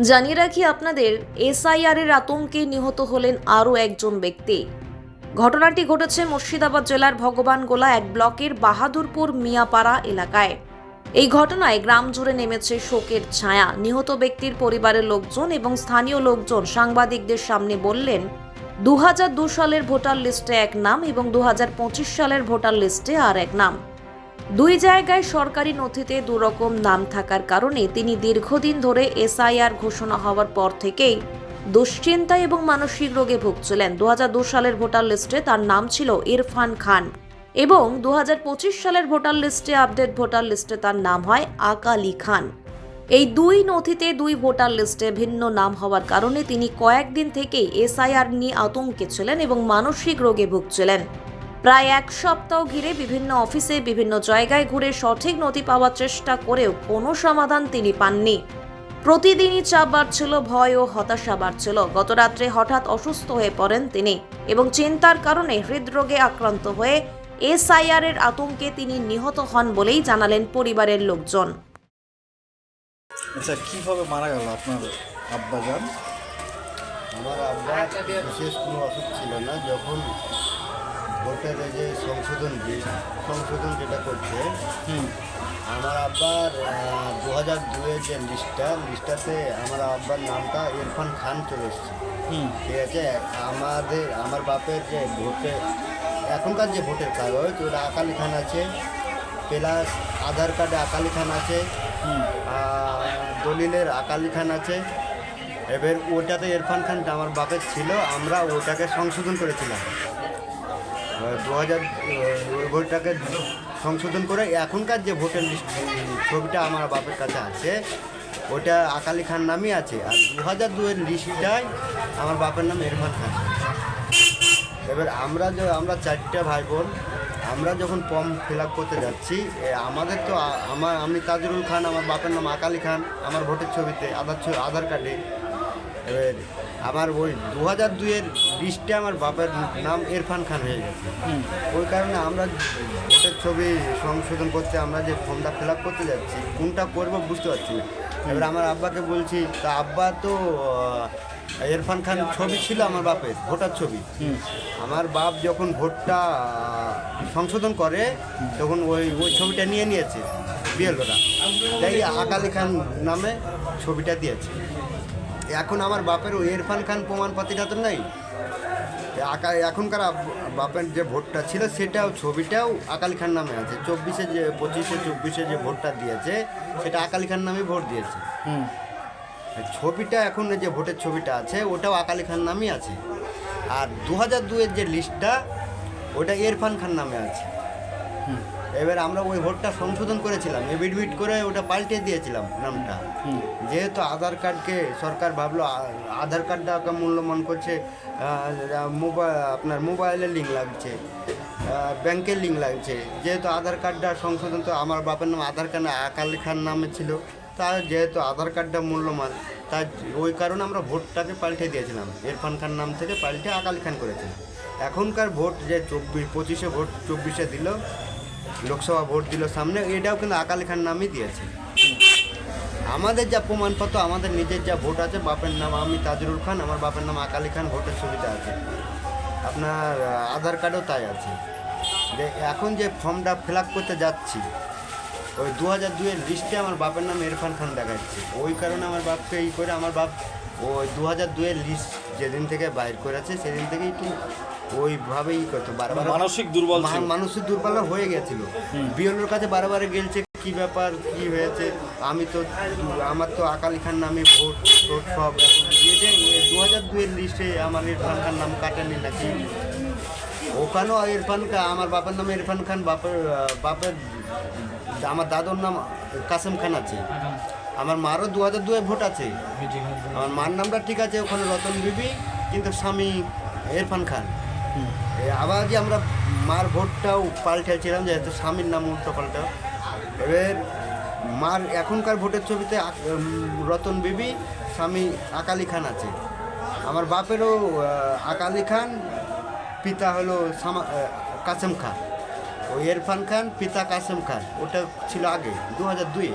জানিয়ে রাখি আপনাদের এসআইআর এর আতঙ্কে নিহত হলেন আরও একজন ব্যক্তি। ঘটনাটি ঘটেছে মুর্শিদাবাদ জেলার ভগবানগোলা এক ব্লকের বাহাদুরপুর মিয়াপাড়া এলাকায়। এই ঘটনায় গ্রাম জুড়ে নেমেছে শোকের ছায়া। নিহত ব্যক্তির পরিবারের লোকজন এবং স্থানীয় লোকজন সাংবাদিকদের সামনে বললেন দু দু সালের ভোটার লিস্টে এক নাম এবং দু হাজার পঁচিশ সালের ভোটার লিস্টে আর এক নাম। দুই জায়গায় সরকারি নথিতে দুরকম নাম থাকার কারণে তিনি দীর্ঘদিন ধরে এসআইআর ঘোষণা হওয়ার পর থেকেই দুশ্চিন্তা এবং মানসিক রোগে ভুগছিলেন। দু সালের ভোটার লিস্টে তার নাম ছিল ইরফান খান এবং দু হাজার পঁচিশ সালের ভোটার লিস্টে আপডেট ভোটার লিস্টে তার নাম হয় আকালি খান। এই দুই নথিতে দুই ভোটার লিস্টে ভিন্ন নাম হওয়ার কারণে তিনি কয়েকদিন থেকেই এসআইআর নিয়ে আতঙ্কে ছিলেন এবং মানসিক রোগে ভুগছিলেন। প্রায় এক সপ্তাহ ঘিরে বিভিন্ন অফিসে বিভিন্ন জায়গায় ঘুরে সঠিক নথি পাওয়ার চেষ্টা করেও কোনো সমাধান তিনি পাননি। প্রতিদিনই চাপ বাড়ছিল ভয় ও হতাশা বাড়ছিল। গতরাত্রে হঠাৎ অসুস্থ হয়ে পড়েন তিনি এবং চিন্তার কারণে হৃদরোগে আক্রান্ত হয়ে এসআইআর এর আতঙ্কে তিনি নিহত হন বলেই জানালেন পরিবারের লোকজন। আচ্ছা কীভাবে মারা গেল আপনার আব্বা যান আমার আব্বা বিশেষ কোনো অসুখ ছিল না। যখন ভোটের যে সংশোধন বিল সংশোধন যেটা করছে আমার আব্বার দু হাজার দুয়ের যে লিস্টটা লিস্টটাতে আমার আব্বার নামটা ইরফান খান চলে এসছে। হুম। ঠিক আছে? আমাদের আমার বাপের যে ভোটে এখনকার যে ভোটের কাগজ ওটা আকালি খান আছে প্লাস আধার কার্ডে আকালি খান আছে হুম। আর দলিলের আকালি খান আছে। এবার ওটাতে ইরফান খান আমার বাপের ছিল আমরা ওটাকে সংশোধন করেছিলাম। দু হাজার ভোটটাকে সংশোধন করে এখনকার যে ভোটার লিস্ট ছবিটা আমার বাপের কাছে আছে, ওটা আকালি খান নামই আছে। আর দু হাজার দুয়ের লিস্টটাই আমার বাপের নাম ইরফান খান। এবার আমরা যে, আমরা চারটে ভাই বোন আমরা যখন ফর্ম ফিল আপ করতে যাচ্ছি আমাদের তো আমার, আমি তাজরুল খান, আমার বাপের নাম আকালি খান, আমার ভোটের ছবিতে, আধার আধার কার্ডে। এবার আমার ওই দু হাজার দুইয়ের লিস্টে আমার বাপের নাম ইরফান খান হয়ে গেছে। ওই কারণে আমরা ভোটের ছবি সংশোধন করতে আমরা যে ফর্মটা ফিল আপ করতে যাচ্ছি কোনটা করব বুঝতে পারছি না। এবার আমার আব্বাকে বলছি তা আব্বা তো ইরফান খান ছবি ছিল আমার বাপের ভোটার ছবি। আমার বাপ যখন ভোটটা সংশোধন করে তখন ওই ওই ছবিটা নিয়ে নিয়েছে বিএলওরা। তাই আকালি খান নামে ছবিটা দিয়েছে। এখন আমার বাপের ওই ইরফান খান প্রমাণপাতিটা তো নেই। আকা এখনকার বাপের যে ভোটটা ছিল সেটাও ছবিটাও আকালি খান নামে আছে। চব্বিশে যে পঁচিশে চব্বিশে যে ভোটটা দিয়েছে সেটা আকালি খান নামে ভোট দিয়েছে। হুম। ছবিটা এখন যে ভোটের ছবিটা আছে ওটাও আকালি খান নামই আছে। আর দু হাজার দুয়ের যে লিস্টটা ওটা ইরফান খান নামে আছে। এবার আমরা ওই ভোটটা সংশোধন করেছিলাম এভিডভিট করে ওটা পাল্টে দিয়েছিলাম নামটা। যেহেতু আধার কার্ডকে সরকার ভাবলো আধার কার্ডটাকে মূল্যমান করছে মোবাইল আপনার মোবাইলের লিঙ্ক লাগছে ব্যাংকের লিঙ্ক লাগছে। যেহেতু আধার কার্ডটা সংশোধন তো আমার বাপের নাম আধার কার্ড আকালি খান নামে ছিল। তা যেহেতু আধার কার্ডটা মূল্যমান তাই ওই কারণে আমরা ভোটটাকে পাল্টে দিয়েছিলাম। ইরফান খান নাম থেকে পাল্টে আকালি খান করেছিলাম। এখনকার ভোট যে চব্বিশ পঁচিশে ভোট চব্বিশে দিল লোকসভা ভোট দিল সামনে, এটাও কিন্তু আকালি খান নামই দিয়েছে। আমাদের যা প্রমাণপত্র, আমাদের নিজের যা ভোট আছে, বাপের নাম আমি তাজরুল খান, আমার বাপের নাম আকালি খান, ভোটের ছবিটা আছে। আপনার আধার কার্ডও তাই আছে। যে এখন যে ফর্মটা ফিল করতে যাচ্ছি, ওই দু হাজার দুয়ের লিস্টে আমার বাপের নাম ইরফান খান দেখাচ্ছে। ওই কারণে আমার বাপকে এই করে, আমার বাপ ওই দু হাজার দুয়ের লিস্ট যেদিন থেকে বাইর করেছে, সেদিন থেকে একটু ওইভাবেই করতো বারবার মানসিক দুর্বল মানসিক দুর্বল হয়ে গেছিল। বিএলওর কাছে বারবার গেলছে কি ব্যাপার কি হয়েছে? আমি তো আমার তো আকালি খান নামে ভোট টোট সব দু হাজার দুয়ের লিস্টে আমার ইরফান খান নাম কাটেনি নাকি? ওখানেও ইরফান খান আমার বাবার নামে ইরফান খান বাপের বাপের আমার দাদুর নাম কাসেম খান আছে। আমার মারও দু হাজার দুয়ে ভোট আছে। আমার মার নামটা ঠিক আছে ওখানে রতন বিবি কিন্তু স্বামী ইরফান খান। আবার যে আমরা মার ভোটটাও পাল্টেছিলাম যেহেতু স্বামীর নাম উল্টো পাল্টা। এবার মার এখনকার ভোটের ছবিতে রতন বিবি, স্বামী আকালি খান আছে। আমার বাপেরও আকালি খান, পিতা হলো সামা কাসেম খান। ও ইরফান খান, পিতা কাসেম খান। ওটা ছিল আগে দু হাজার দুয়ে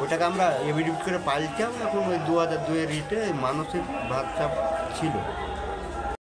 ওটাকে আমরা এভিডিট করে পাল্টাও এখন ওই দু হাজার দুয়ের রিটে মানসিক বাচ্চা ছিল।